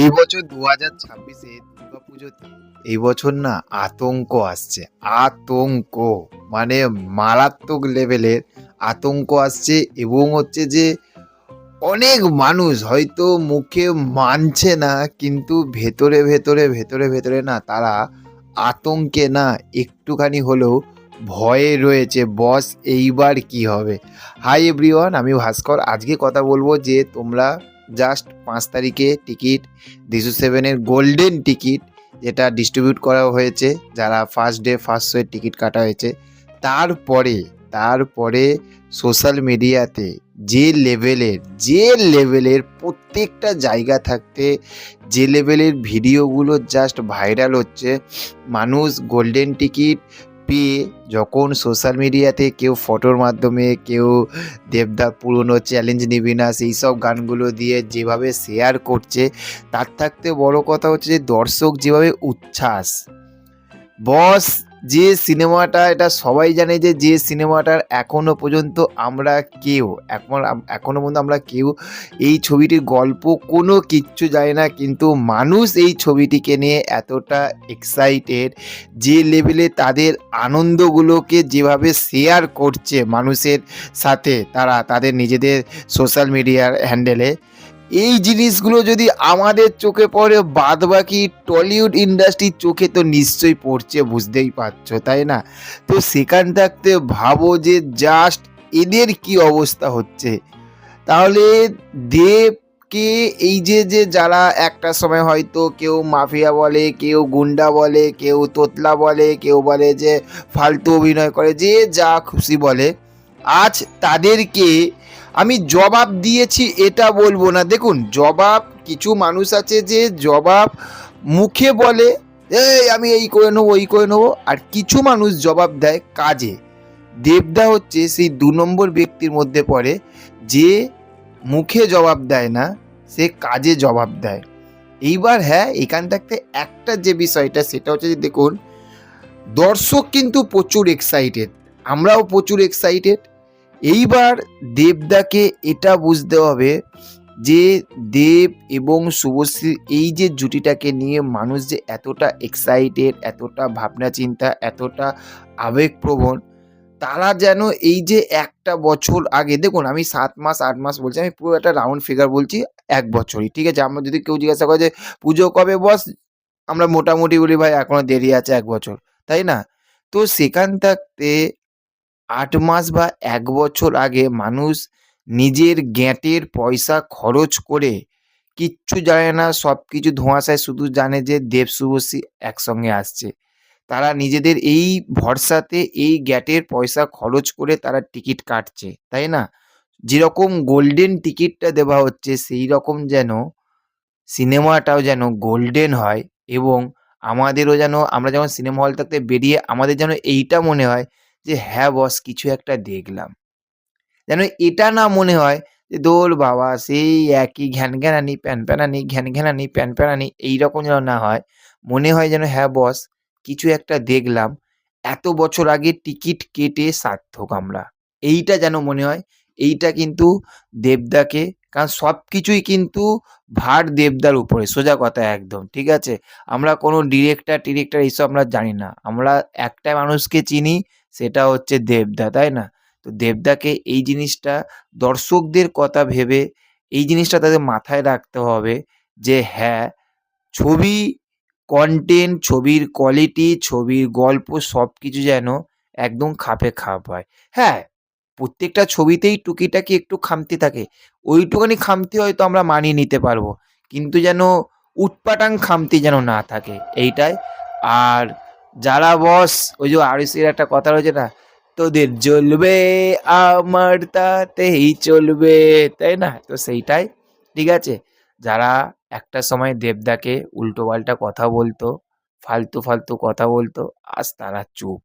এই বছর দু হাজার ছাব্বিশে দুর্গা পুজোতে এই বছর না আতঙ্ক আসছে, আতঙ্ক। মানে মারাত্মক লেভেলের আতঙ্ক আসছে এবং হচ্ছে যে অনেক মানুষ হয়তো মুখে মানছে না, কিন্তু ভেতরে ভেতরে ভেতরে ভেতরে না তারা আতঙ্কে না একটুখানি হলেও ভয়ে রয়েছে, বস, এইবার কি হবে? হাই এভরিওয়ান আমি ভাস্কর। আজকে কথা বলব যে তোমরা জাস্ট পাঁচ তারিখে টিকিট, দিশু সেভেনের গোল্ডেন টিকিট যেটা ডিস্ট্রিবিউট করা হয়েছে, যারা ফার্স্ট ডে ফার্স্ট শোয়ের টিকিট কাটা হয়েছে। তারপরে তারপরে সোশ্যাল মিডিয়াতে যে লেভেলের যে লেভেলের প্রত্যেকটা জায়গা থাকতে, যে লেভেলের ভিডিওগুলো জাস্ট ভাইরাল হচ্ছে, মানুষ গোল্ডেন টিকিট পেয়ে যখন সোশ্যাল মিডিয়াতে কেউ ফটোর মাধ্যমে কেউ দেবদার পুরনো চ্যালেঞ্জ নিবি না, সেই সব গানগুলো দিয়ে যেভাবে শেয়ার করছে, তার থাকতে বড় কথা হচ্ছে যে দর্শক যেভাবে উচ্ছ্বাস বস যে সিনেমাটা, এটা সবাই জানে যে যে সিনেমাটার এখনও পর্যন্ত আমরা কেউ, এখন এখনও পর্যন্ত আমরা কেউ এই ছবিটির গল্প কোনো কিচ্ছু জানি না, কিন্তু মানুষ এই ছবিটিকে নিয়ে এতটা এক্সাইটেড যে লেভেলে তাদের আনন্দগুলোকে যেভাবে শেয়ার করছে মানুষের সাথে, তারা, তাদের নিজেদের সোশ্যাল মিডিয়ার হ্যান্ডেলে এই জিনিসগুলো যদি আমাদের চোখে পড়ে বাদ বাকি টলিউড ইন্ডাস্ট্রির চোখে তো নিশ্চয়ই পড়ছে, বুঝতেই পারছ, তাই না? তো সেখান থাকতে ভাবো যে জাস্ট এদের কি অবস্থা হচ্ছে। তাহলে দেবকে এই যে যে যারা একটা সময় হয়তো কেউ মাফিয়া বলে, কেউ গুন্ডা বলে, কেউ তোতলা বলে, কেউ বলে যে ফালতু অভিনয় করে, যে যা খুশি বলে, আজ তাদেরকে আমি জবাব দিয়েছি, এটা বলব না। দেখুন, জবাব, কিছু মানুষ আছে যে জবাব মুখে বলে, এই, আমি এই করে নেব এই করে নেব। আর কিছু মানুষ জবাব দেয় কাজে। দেবদা হচ্ছে সেই দু নম্বর ব্যক্তির মধ্যে পড়ে, যে মুখে জবাব দেয় না, সে কাজে জবাব দেয়। এইবার হ্যাঁ এখান থাকতে একটা যে বিষয়টা, সেটা হচ্ছে যে দেখুন, দর্শক কিন্তু প্রচুর এক্সাইটেড আমরাও প্রচুর এক্সাইটেড এইবার দেবদাকে এটা বুঝতে হবে যে দেব এবং শুভশ্রী এই যে জুটিটাকে নিয়ে মানুষ যে এতটা এক্সাইটেড এতটা ভাবনা চিন্তা এতটা আবেগপ্রবণ, তারা যেন এই যে একটা বছর আগে, দেখুন আমি সাত মাস, আট মাস বলছি, আমি পুরো একটা রাউন্ড ফিগার বলছি এক বছরই, ঠিক আছে? আমরা যদি কেউ জিজ্ঞাসা করে যে, পুজো কবে বস? আমরা মোটামুটি বলি, ভাই, এখনও দেরি আছে এক বছর। তাই না? তো সেখান থাকতে আট মাস বা এক বছর আগে মানুষ নিজের গ্যাঁটের পয়সা খরচ করে কিচ্ছু জানে না সব কিছু ধোঁয়াশায় শুধু জানে যে দেব শুভশ্রী একসঙ্গে আসছে। তারা নিজেদের এই ভরসাতে এই গ্যাটের পয়সা খরচ করে তারা টিকিট কাটছে, তাই না? যেরকম গোল্ডেন টিকিটটা দেওয়া হচ্ছে, সেই রকম যেন সিনেমাটাও যেন গোল্ডেন হয় এবং আমাদেরও যেন, আমরা যখন সিনেমা হল থাকতে বেরিয়ে আমাদের যেন এইটা মনে হয় যে হ্যাঁ বস কিছু একটা দেখলাম। যেন এটা না মনে হয় যে, দোল বাবা, সেই একই ঘ্যান ঘ্যানানি, প্যান প্যানানি, ঘ্যান ঘ্যানানি, প্যান প্যানানি, এইরকম যেন না হয়। মনে হয় যেন হ্যাঁ বস কিছু একটা দেখলাম। এত বছর আগে টিকিট কেটে সার্থক আমরা। এইটা যেন মনে হয়। এইটা কিন্তু দেবদাকে কারণ সব কিছুই কিন্তু ভার দেবদার উপরে, সোজা কথা একদম, ঠিক আছে? আমরা কোনো ডিরেক্টর টিরেক্টর এইসব আমরা জানি না। আমরা একটা মানুষকে চিনি, সেটা হচ্ছে দেবদা, তাই না? তো দেবদাকে এই জিনিসটা দর্শকদের কথা ভেবে, এই জিনিসটা তাদের মাথায় রাখতে হবে যে হ্যাঁ ছবি কন্টেন্ট ছবির কোয়ালিটি ছবির গল্প সব কিছু যেন একদম খাপে খাপ হয়। হ্যাঁ প্রত্যেকটা ছবিতেই টুকিটাকি একটু খামতি থাকে। ওইটুখানি খামতি হয়তো আমরা মানিয়ে নিতে পারব, কিন্তু যেন উটপাটাং খামতি যেন না থাকে, এইটাই। আর যারা বস, ওই যে আরিসের একটা কথা রয়েছে না, তোদের জ্বলবে আমার তাতেই চলবে তাই না? তো সেইটাই, ঠিক আছে? যারা একটা সময় দেবদাকে উল্টো পাল্টা কথা বলতো, ফালতু ফালতু কথা বলতো, আজ তারা চুপ।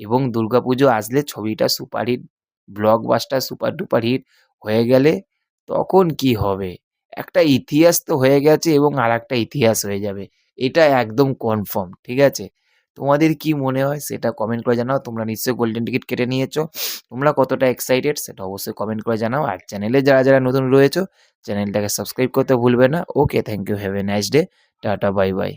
এবং দুর্গাপুজো আসলে ছবিটা superhit blockbuster super duper hit হয়ে গেলে তখন কি হবে? একটা ইতিহাস তো হয়ে গেছে এবং আর একটা ইতিহাস হয়ে যাবে। এটা একদম কনফার্ম ঠিক আছে? তোমাদের কি মনে হয় সেটা কমেন্ট করে জানাও। তোমরা নিশ্চয়ই গোল্ডেন টিকিট কেটে নিয়েছো। তোমরা কতটা এক্সাইটেড সেটা অবশ্যই কমেন্ট করে জানাও। আর চ্যানেলে যারা যারা নতুন রয়েছো চ্যানেলটাকে সাবস্ক্রাইব করতে ভুলবে না। Okay thank you have a nice day tata bye by